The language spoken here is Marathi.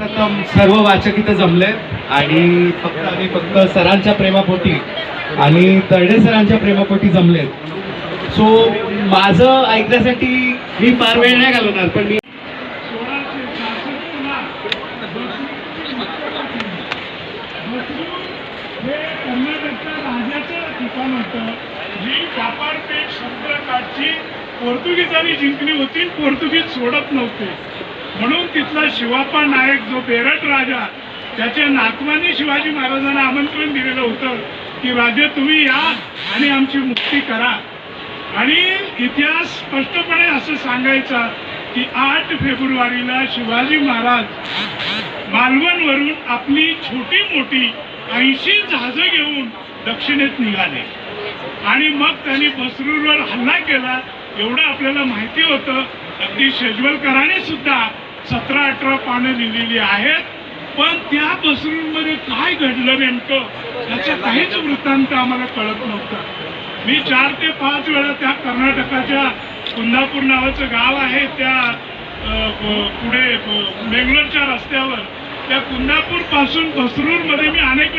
प्रथम सर्व वाचक इथं जमले आणि फक्त आम्ही फक्त सरांच्या प्रेमापोटी आणि तरडे सरांच्या प्रेमापोटी जमलेत. सो माझं ऐकण्यासाठी मी फार वेळ नाही घालवणार पण मी पोर्तुगीजांनी जिंकली होती पोर्तुगीज सोडत नव्हते. म्हणून तिथला शिवाप्पा नायक जो बेरट राजा त्याच्या नातवांनी शिवाजी महाराजांना आमंत्रण दिलेलं होतं की राजे तुम्ही या आणि आमची मुक्ती करा. आणि इतिहास स्पष्टपणे असं सांगायचा की आठ फेब्रुवारीला शिवाजी महाराज मालवणवरून आपली छोटी मोठी ऐंशी जहाजं घेऊन दक्षिणेत निघाले. आणि मग त्यांनी बसरूरवर हल्ला केला एवढं आपल्याला माहिती होतं. अगदी शेजवलकरांनी सुद्धा सतरा अठरा पानं लिहिलेली आहेत. पण त्या बसरूरमध्ये काय घडलं नेमकं? याचा काहीच वृत्तांत आम्हाला कळत नव्हता. मी चार ते पाच वेळा त्या कर्नाटकाच्या कुंदापूर नावाचं गाव आहे त्या पुढे बेंगलोरच्या रस्त्यावर. त्या कुंदापूरपासून बसरूरमध्ये मी अनेक